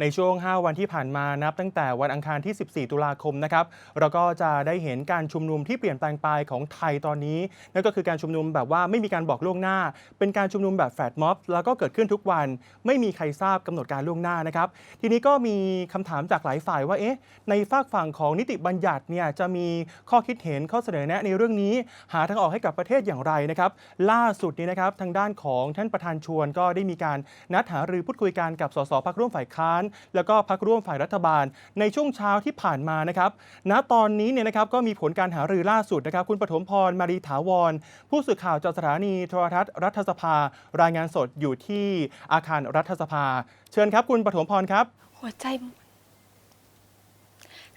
ในช่วง 5 วันที่ผ่านมานับตั้งแต่วันอังคารที่ 14 ตุลาคมนะครับเราก็จะได้เห็นการชุมนุมที่เปลี่ยนแปลงไปของไทยตอนนี้ นั่นก็คือการชุมนุมแบบว่าไม่มีการบอกล่วงหน้า เป็นการชุมนุมแบบแฟลตม็อบแล้วก็เกิดขึ้นทุกวัน ไม่มีใครทราบกำหนดการล่วงหน้านะครับ ทีนี้ก็มีคำถามจากหลายฝ่ายว่าเอ๊ะในฝากฝั่งของนิติบัญญัติเนี่ยจะมีข้อคิดเห็นข้อเสนอแนะในเรื่องนี้ หาทางออกให้กับประเทศอย่างไรนะครับล่าสุดนี้นะครับทางด้านของท่านประธานชวนก็ได้มีการนัดหารือพูดคุยกันกับสสพักร่วมฝ่ายค้านแล้วก็พักร่วมฝ่ายรัฐบาล ในช่วงเช้าที่ผ่านมานะครับณตอนนี้เนี่ยนะครับก็มีผลการหารือล่าสุดนะครับคุณปฐมพรมารีถาวร ผู้สื่อข่าวจากสถานีโทรทัศน์รัฐสภา รายงานสดอยู่ที่อาคารรัฐสภา เชิญครับ คุณปฐมพรครับ หัวใจ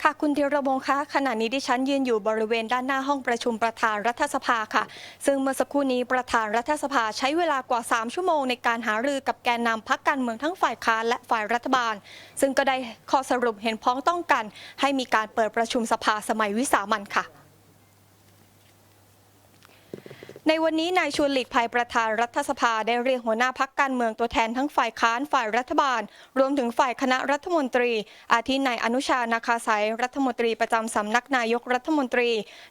ค่ะคุณธีรวงศ์คะขณะนี้ดิฉันยืนอยู่บริเวณด้านหน้าห้องประชุมประธานรัฐสภาค่ะ ซึ่งเมื่อสักครู่นี้ประธานรัฐสภาใช้เวลากว่า 3 ชั่วโมงในการหารือกับแกนนำพักการเมืองทั้งฝ่ายค้านและฝ่ายรัฐบาล ซึ่งก็ได้ข้อสรุปเห็นพ้องต้องกัน ให้มีการเปิดประชุมสภาสมัยวิสามันค่ะ ในวันนี้นายชวนหลีกภัยประธานรัฐสภาได้เรียกหัวหน้าพักการเมืองตัวแทนทั้งฝ่ายค้านฝ่ายรัฐบาล รวมถึงฝ่ายคณะรัฐมนตรี อาทินายอนุชานาคาสายรัฐมนตรีประจำสำนักนายกรัฐมนตรี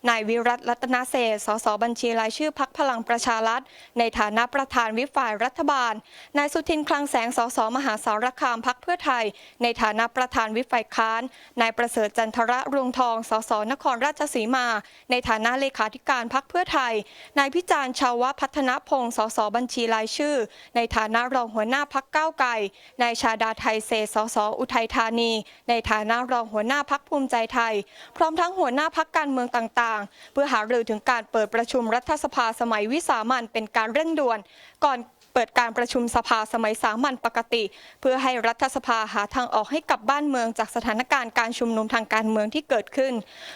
นายวิรัตรัตนเศษสสบัญชีรายชื่อพักพลังประชารัฐ ในฐานะประธานวิปฝ่ายรัฐบาล นายสุทินคลังแสงสสมหาสารคามพักเพื่อไทย ในฐานะประธานวิปฝ่ายค้าน นายประเสริฐจันทระรวงทองสสนครราชสีมา ในฐานะเลขาธิการพักเพื่อไทยนายพิจารณ์ชาวพัฒนพงศ์สสบัญชีรายชื่อ ในฐานะรองหัวหน้าพักก้าวไก่นายชาดาไทยเศษสสอุทัยธานี ในฐานะรองหัวหน้าพักภูมิใจไทย พร้อมทั้งหัวหน้าพักการเมืองต่างๆ เพื่อหารือถึงการเปิดประชุมรัฐสภาสมัยวิสามันเป็นการเร่งด่วน ก่อน เปิดการประชุมสภาสมัยสามัญปกติ เพื่อให้รัฐสภาหาทางออกให้กับบ้านเมืองจากสถานการณ์การชุมนุมทางการเมืองที่เกิดขึ้น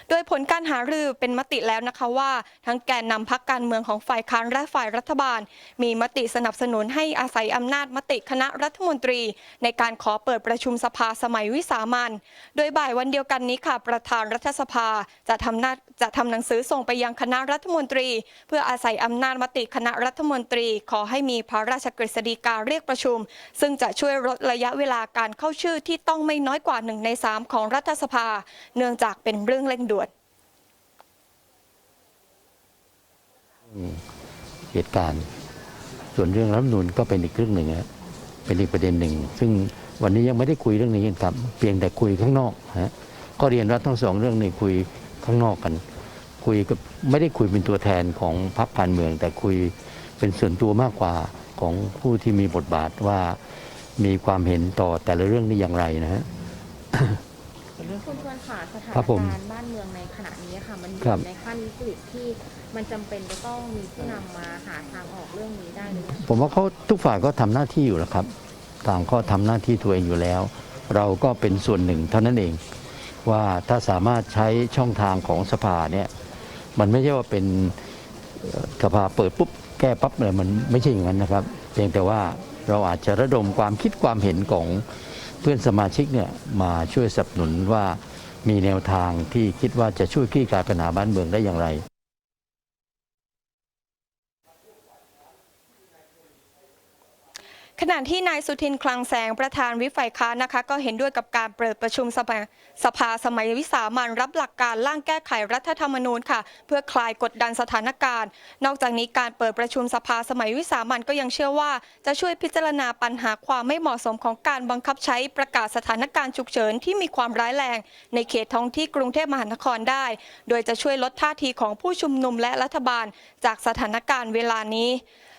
โดยผลการหารือเป็นมติแล้วนะคะว่า ทั้งแกนนำพักการเมืองของฝ่ายค้านและฝ่ายรัฐบาล มีมติสนับสนุนให้อาศัยอำนาจมติคณะรัฐมนตรี ในการขอเปิดประชุมสภาสมัยวิสามันโดยบ่ายวันเดียวกันนี้ค่ะ ประธานรัฐสภาจะทำหน้าจะทำหนังสือส่งไปยังคณะรัฐมนตรี เพื่ออาศัยอำนาจมติคณะรัฐมนตรี ขอให้มีพระราชกฤษฎีกาเรียกประชุม ซึ่งจะช่วยลดระยะเวลาการเข้าชื่อที่ต้องไม่น้อยกว่าหนึ่งในสามของรัฐสภา เนื่องจากเป็นเรื่องเร่งด่วน เหตุการณ์ ส่วนเรื่องรัฐมนูญก็เป็นอีกเรื่องหนึ่งนะเป็นอีกประเด็นหนึ่ง ซึ่งวันนี้ยังไม่ได้คุยเรื่องนี้กันครับ เพียงแต่คุยข้างนอกฮะก็เรียนว่าทั้งสองเรื่องนี้คุยข้างนอกกัน คุยกับไม่ได้คุยเป็นตัวแทนของพรรคการเมือง แต่คุยเป็นส่วนตัวมากกว่า ของผู้ที่มีบทบาทว่ามีความเห็นต่อแต่ละเรื่องนี้อย่างไรนะฮะ คุณชวนค่ะสถานครับผมการณ์บ้านเมืองในขณะนี้ค่ะ มันอครับยู่ในขั้นวิกฤตที่มันจำเป็นจะต้องมีผู้นำมาหาทางออกเรื่องนี้ได้หรือยังผมว่าเขาทุกฝ่ายก็ทำหน้าที่อยู่แล้วครับ ต่างก็ทำหน้าที่ตัวเองอยู่แล้ว เราก็เป็นส่วนหนึ่งเท่านั้นเอง ว่าถ้าสามารถใช้ช่องทางของสภาเนี่ยมันไม่ใช่ว่าเป็นเอ่อ สภาเปิดปุ๊บแก้ปั๊บเลยมันไม่ใช่อย่างนั้นนะครับ เพียงแต่ว่าเราอาจจะระดมความคิดความเห็นของเพื่อนสมาชิกเนี่ยมาช่วยสนับสนุนว่ามีแนวทางที่คิดว่าจะช่วยคลี่คลายปัญหาบ้านเมืองได้อย่างไร ขณะที่นายสุทินคลังแสงประธานวิฝ่ายค้านนะคะ ก็เห็นด้วยกับการเปิดประชุมสภาสภาสมัยวิสามันรับหลักการร่างแก้ไขรัฐธรรมนูญค่ะ เพื่อคลายกดดันสถานการณ์ นอกจากนี้การเปิดประชุมสภาสมัยวิสามันก็ยังเชื่อว่า จะช่วยพิจารณาปัญหาความไม่เหมาะสมของการบังคับใช้ประกาศสถานการณ์ฉุกเฉินที่มีความร้ายแรง ในเขตท้องที่กรุงเทพมหานครได้ โดยจะช่วยลดท่าทีของผู้ชุมนุมและรัฐบาล จากสถานการณ์เวลานี้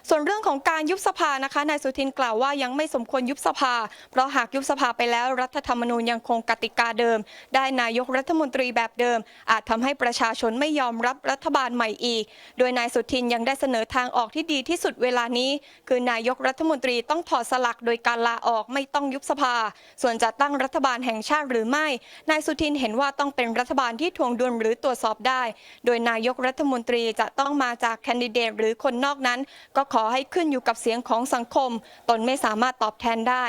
ส่วนเรื่องของการยุบสภานะคะนายสุทินกล่าวว่ายังไม่สมควรยุบสภา เพราะหากยุบสภาไปแล้วรัฐธรรมนูญยังคงกติกาเดิม ได้นายกรัฐมนตรีแบบเดิม อาจทำให้ประชาชนไม่ยอมรับรัฐบาลใหม่อีก โดยนายสุทินยังได้เสนอทางออกที่ดีที่สุดเวลานี้ คือนายกรัฐมนตรีต้องถอดสลักโดยการลาออกไม่ต้องยุบสภา ส่วนจะตั้งรัฐบาลแห่งชาติหรือไม่ นายสุทินเห็นว่าต้องเป็นรัฐบาลที่ทวงดุลหรือตรวจสอบได้ โดยนายกรัฐมนตรีจะต้องมาจากแคนดิเดตหรือคนนอกนั้นก็ขออให้ขึ้นอยู่กับเสียงของสังคม ตนไม่สามารถตอบแทนได้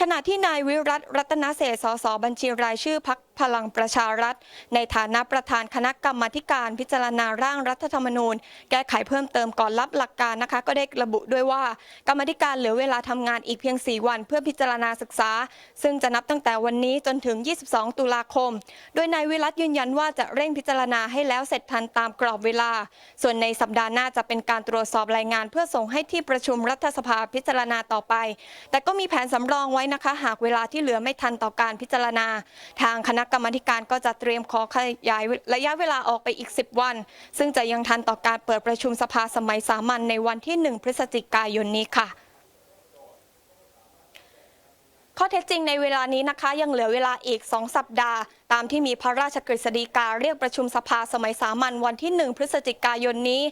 ขณะที่นายวิรัตรัตนเศษสสบัญชีรายชื่อพัก พลังประชารัฐ ในฐานะประธานคณะกรรมาการพิจารณาร่างรัฐธรรมนูญ แก้ไขเพิ่มเติมก่อนรับหลักการนะคะ ก็ได้ระบุด้วยว่า กรรมาธิการเหลือเวลาทำงานอีกเพียง 4 วัน เพื่อพิจารณาศึกษา ซึ่งจะนับตั้งแต่วันนี้จนถึง 22 ตุลาคม โดยนายวิรัตยืนยันว่าจะเร่งพิจารณาให้แล้วเสร็จทันตามกรอบเวลา ส่วนในสัปดาห์หน้าจะเป็นการตรวจสอบรายงาน เพื่อส่งให้ที่ประชุมรัฐสภาพิจารณาต่อไป แต่ก็มีแผนสำรองไว้นะคะ หากเวลาที่เหลือไม่ทันต่อการพิจารณา ทางคณะกรรมธิการก็จะเตรียมขอขยายระยะเวลาออกไปอีก 10 วัน ซึ่งจะยังทันต่อการเปิดประชุมสภาสมัยสามัญในวันที่ 1 พฤศจิกายนนี้ค่ะ ข้อเท็จจริงในเวลานี้นะคะยังเหลือเวลาอีก 2 สัปดาห์ ตามที่มีพระราชกฤษฎีกาเรียกประชุมสภาสมัยสามัญวันที่ 1 พฤศจิกายนนี้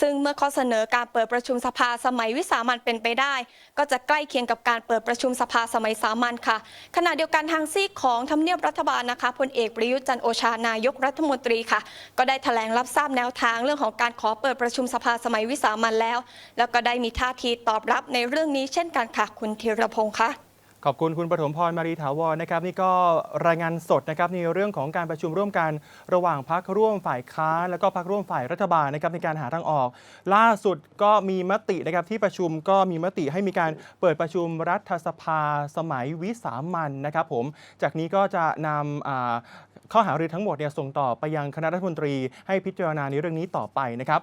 ซึ่งเมื่อข้อเสนอการเปิดประชุมสภาสมัยวิสามัญเป็นไปได้ ก็จะใกล้เคียงกับการเปิดประชุมสภาสมัยสามัญค่ะ ขณะเดียวกันทางซีกของทำเนียบรัฐบาลนะคะพลเอกประยุทธ์จันโอชานายกรัฐมนตรีค่ะ ก็ได้แถลงรับทราบแนวทางเรื่องของการขอเปิดประชุมสภาสมัยวิสามัญแล้ว แล้วก็ได้มีท่าทีตอบรับในเรื่องนี้เช่นกันค่ะ คุณธีรพงศ์ค่ะ ขอบคุณคุณปฐมพรมารีถาวรนะครับนี่ก็รายงานสดนะครับในเรื่องของการประชุมร่วมกันระหว่างพักร่วมฝ่ายค้านแล้วก็พักร่วมฝ่ายรัฐบาลนะครับในการหาทางออก ล่าสุดก็มีมตินะครับที่ประชุมก็มีมติให้มีการเปิดประชุมรัฐสภาสมัยวิสามันนะครับผมจากนี้ก็จะนำข้อหารือทั้งหมดเนี่ยส่งต่อไปยังคณะรัฐมนตรีให้พิจารณาในเรื่องนี้ต่อไปนะครับ